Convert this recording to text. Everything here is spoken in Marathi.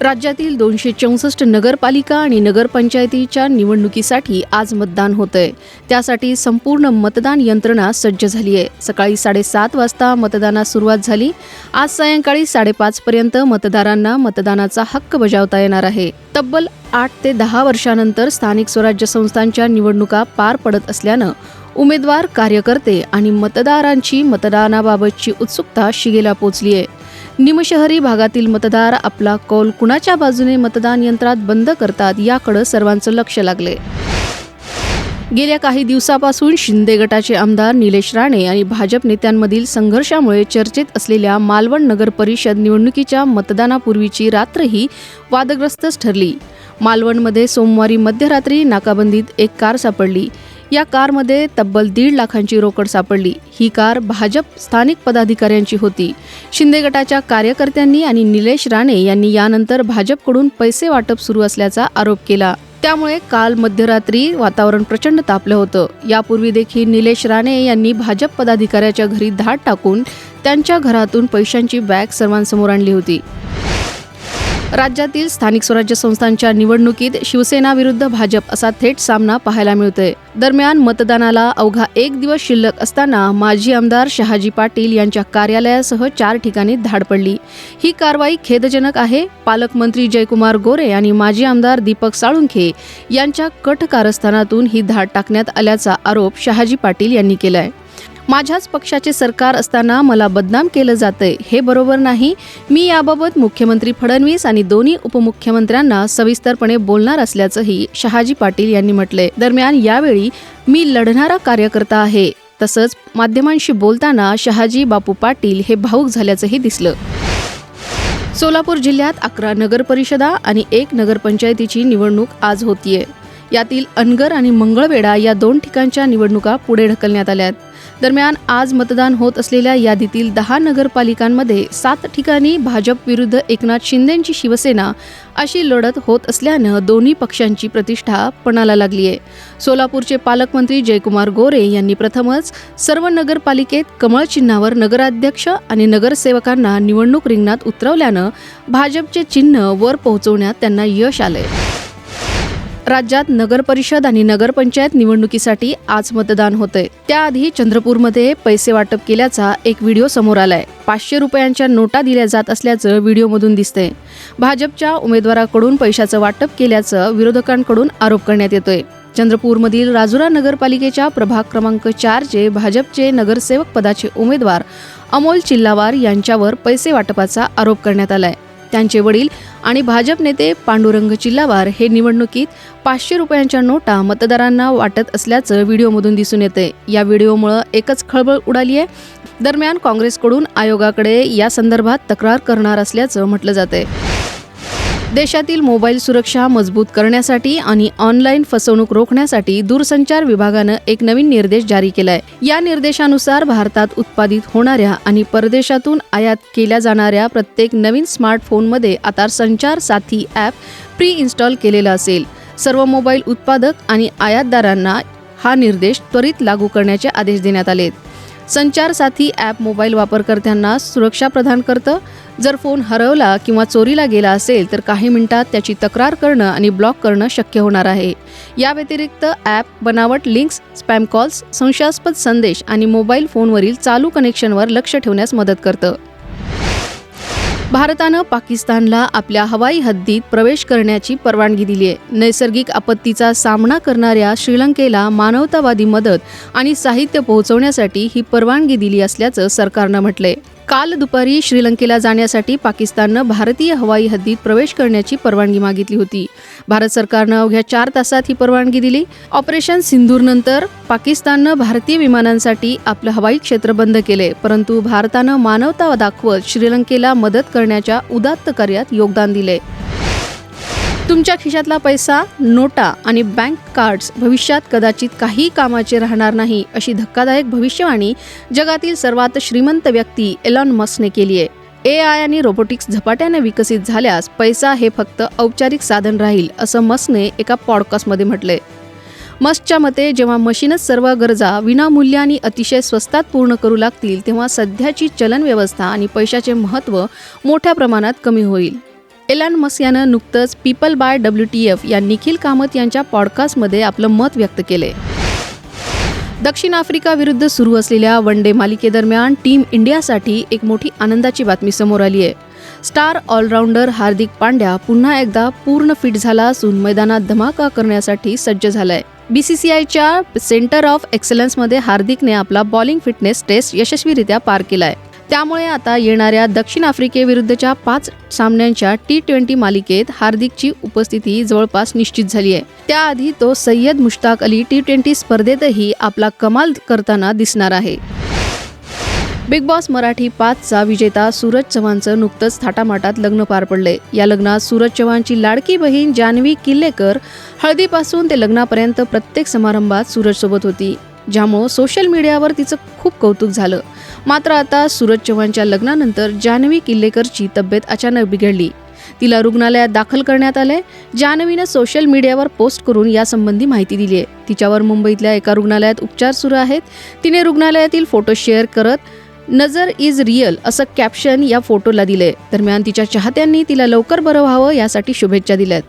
राज्यातील दोनशे चौसष्ट नगरपालिका आणि नगरपंचायतीच्या निवडणुकीसाठी आज मतदान होतंय. त्यासाठी संपूर्ण मतदान यंत्रणा सज्ज झाली आहे. सकाळी साडेसात वाजता मतदानास सुरुवात झाली. आज सायंकाळी साडेपाचपर्यंत मतदारांना मतदानाचा हक्क बजावता येणार आहे. तब्बल आठ ते दहा वर्षानंतर स्थानिक स्वराज्य संस्थांच्या निवडणुका पार पडत असल्यानं उमेदवार कार्यकर्ते आणि मतदारांची मतदानाबाबतची उत्सुकता शिगेला पोचली आहे निमशहरी भागातील मतदार आपला कौल कुणाच्या बाजूने मतदान यंत्रात बंद करतात याकडे सर्वांचं लक्ष लागले. गेल्या काही दिवसापासून शिंदे गटाचे आमदार निलेश राणे आणि भाजप नेत्यांमधील संघर्षामुळे चर्चेत असलेल्या मालवण नगर परिषद निवडणुकीच्या मतदानापूर्वीची रात्रही वादग्रस्तच ठरली. मालवणमध्ये सोमवारी मध्यरात्री नाकाबंदीत एक कार सापडली. या कारमध्ये तब्बल दीड लाखांची रोकड सापडली. ही कार भाजप स्थानिक पदाधिकाऱ्यांची होती. शिंदे गटाच्या कार्यकर्त्यांनी आणि निलेश राणे यांनी यानंतर भाजपकडून पैसे वाटप सुरू असल्याचा आरोप केला. त्यामुळे काल मध्यरात्री वातावरण प्रचंड तापलं होतं. यापूर्वी देखील निलेश राणे यांनी भाजप पदाधिकाऱ्याच्या घरी धाड टाकून त्यांच्या घरातून पैशांची बॅग सर्वांसमोर आणली होती. राज्यातील स्थानिक स्वराज्य संस्थांच्या निवडणुकीत शिवसेना विरुद्ध भाजप असा थेट सामना पाहायला मिळतोय. दरम्यान मतदानाला अवघा एक दिवस शिल्लक असताना माजी आमदार शहाजी पाटील यांच्या कार्यालयासह चार ठिकाणी धाड पडली. ही कारवाई खेदजनक आहे. पालकमंत्री जयकुमार गोरे आणि माजी आमदार दीपक साळुंखे यांच्या कट कारस्थानातून ही धाड टाकण्यात आल्याचा आरोप शहाजी पाटील यांनी केलाय. माझ्याच पक्षाचे सरकार असताना मला बदनाम केलं जातंय. हे बरोबर नाही. मी याबाबत मुख्यमंत्री फडणवीस आणि दोन्ही उपमुख्यमंत्र्यांना सविस्तरपणे बोलणार असल्याचंही शहाजी पाटील यांनी म्हटलंय. दरम्यान यावेळी मी लढणारा कार्यकर्ता आहे. तसंच माध्यमांशी बोलताना शहाजी बापू पाटील हे भाऊक झाल्याचंही दिसलं. सोलापूर जिल्ह्यात अकरा नगरपरिषदा आणि एक नगरपंचायतीची निवडणूक आज होतीये. यातील अनगर आणि मंगळवेढा या दोन ठिकाणच्या निवडणुका पुढे ढकलण्यात आल्यात. दरम्यान आज मतदान होत असलेल्या यादीतील दहा नगरपालिकांमध्ये सात ठिकाणी भाजप विरुद्ध एकनाथ शिंदेंची शिवसेना अशी लढत होत असल्यानं दोन्ही पक्षांची प्रतिष्ठा पणाला लागली आहे. सोलापूरचे पालकमंत्री जयकुमार गोरे यांनी प्रथमच सर्व नगरपालिकेत कमळ चिन्हावर नगराध्यक्ष आणि नगरसेवकांना निवडणूक रिंगणात उतरवल्यानं भाजपचे चिन्ह वर पोहोचवण्यात त्यांना यश आलंय. राज्यात नगरपरिषद आणि नगरपंचायत निवडणुकीसाठी आज मतदान होतंय. त्याआधी चंद्रपूरमध्ये पैसे वाटप केल्याचा एक व्हिडिओ समोर आलाय. पाचशे रुपयांच्या नोटा दिल्या जात असल्याचं व्हिडिओमधून दिसतंय. भाजपच्या उमेदवाराकडून पैशाचं वाटप केल्याचं विरोधकांकडून आरोप करण्यात येतोय. चंद्रपूरमधील राजुरा नगरपालिकेच्या प्रभाग क्रमांक चारचे भाजपचे नगरसेवक पदाचे उमेदवार अमोल चिल्लावार यांच्यावर पैसे वाटपाचा आरोप करण्यात आलाय. त्यांचे वडील आणि भाजप नेते पांडुरंग चिल्लावार हे निवडणुकीत पाचशे रुपयांच्या नोटा मतदारांना वाटत असल्याचं व्हिडिओमधून दिसून येते. या व्हिडिओमुळं एकच खळबळ उडाली आहे. दरम्यान काँग्रेसकडून आयोगाकडे या संदर्भात तक्रार करणार असल्याचं म्हटलं जातंय. देशातील मोबाईल सुरक्षा मजबूत करण्यासाठी आणि ऑनलाईन फसवणूक रोखण्यासाठी दूरसंचार विभागानं एक नवीन निर्देश जारी केलाय. या निर्देशानुसार भारतात उत्पादित होणाऱ्या आणि परदेशातून आयात केल्या जाणाऱ्या प्रत्येक नवीन स्मार्टफोनमध्ये आता संचार साथी ॲप प्री इन्स्टॉल केलेलं असेल. सर्व मोबाईल उत्पादक आणि आयातदारांना हा निर्देश त्वरित लागू करण्याचे आदेश देण्यात आलेत. संचार साथी ॲप मोबाईल वापरकर्त्यांना सुरक्षा प्रदान करतं. जर फोन हरवला किंवा चोरीला गेला असेल तर काही मिनिटात त्याची तक्रार करणं आणि ब्लॉक करणं शक्य होणार आहे. या व्यतिरिक्त ॲप बनावट लिंक्स स्पॅम कॉल्स संशयास्पद संदेश आणि मोबाईल फोनवरील चालू कनेक्शनवर लक्ष ठेवण्यास मदत करतं. भारतानं पाकिस्तानला आपल्या हवाई हद्दीत प्रवेश करण्याची परवानगी दिली आहे नैसर्गिक आपत्तीचा सामना करणाऱ्या श्रीलंकेला मानवतावादी मदत आणि साहित्य पोहोचवण्यासाठी ही परवानगी दिली असल्याचं सरकारनं म्हटलंय. काल दुपारी श्रीलंकेला जाण्यासाठी पाकिस्ताननं भारतीय हवाई हद्दीत प्रवेश करण्याची परवानगी मागितली होती. भारत सरकारनं अवघ्या चार तासात ही परवानगी दिली. ऑपरेशन सिंधूरनंतर पाकिस्ताननं भारतीय विमानांसाठी आपलं हवाई क्षेत्र बंद केले परंतु भारतानं मानवता दाखवत श्रीलंकेला मदत करण्याच्या उदात्त कार्यात योगदान दिले. तुमच्या खिशातला पैसा नोटा आणि बँक कार्ड्स भविष्यात कदाचित काही कामाचे राहणार नाही अशी धक्कादायक भविष्यवाणी जगातील सर्वात श्रीमंत व्यक्ती एलॉन मस्कने केली आहे. ए आय आणि रोबोटिक्स झपाट्याने विकसित झाल्यास पैसा हे फक्त औपचारिक साधन राहील असं मस्कने एका पॉडकास्टमध्ये म्हटलंय. मस्कच्या मते जेव्हा मशीनच सर्व गरजा विनामूल्य आणि अतिशय स्वस्तात पूर्ण करू लागतील तेव्हा सध्याची चलन व्यवस्था आणि पैशाचे महत्त्व मोठ्या प्रमाणात कमी होईल. एलन मस्क यानं नुकतंच people by W T F या निखिल कामत यांच्या पॉडकास्टमध्ये आपलं मत व्यक्त केले दक्षिण आफ्रिका विरुद्ध सुरू असलेल्या वन डे मालिकेदरम्यान टीम इंडियासाठी एक मोठी आनंदाची बातमी समोर आली आहे. स्टार ऑलराऊंडर हार्दिक पांड्या पुन्हा एकदा पूर्ण फिट झाला असून मैदानात धमाका करण्यासाठी सज्ज झालाय. बीसीसीआयच्या सेंटर ऑफ एक्सलन्समध्ये हार्दिकने आपला बॉलिंग फिटनेस टेस्ट यशस्वीरित्या पार केलाय. त्यामुळे आता येणाऱ्या दक्षिण आफ्रिकेविरुद्धच्या पाच सामन्यांच्या टी ट्वेंटी मालिकेत हार्दिकची उपस्थिती जवळपास निश्चित झाली आहे. त्याआधी तो सय्यद मुश्ताक अली टी ट्वेंटी स्पर्धेतही आपला कमाल करताना दिसणार आहे. बिग बॉस मराठी पाचचा विजेता सूरज चव्हाणचं नुकतंच थाटामाटात लग्न पार पडले या लग्नात सूरज चव्हाणची लाडकी बहीण जान्हवी किल्लेकर हळदीपासून ते लग्नापर्यंत प्रत्येक समारंभात सूरजसोबत होती ज्यामुळं सोशल मीडियावर तिचं खूप कौतुक झालं. मात्र आता सूरज चव्हाणच्या लग्नानंतर जान्हवी किल्लेकरची तब्येत अचानक बिघडली. तिला रुग्णालयात दाखल करण्यात आले जान्हवीनं सोशल मीडियावर पोस्ट करून यासंबंधी माहिती दिली आहे तिच्यावर मुंबईतल्या एका रुग्णालयात उपचार सुरू आहेत. तिने रुग्णालयातील फोटो शेअर करत नजर इज रिअल असं कॅप्शन या फोटोला दिले दरम्यान तिच्या चाहत्यांनी तिला लवकर बरं व्हावं यासाठी शुभेच्छा दिल्यात.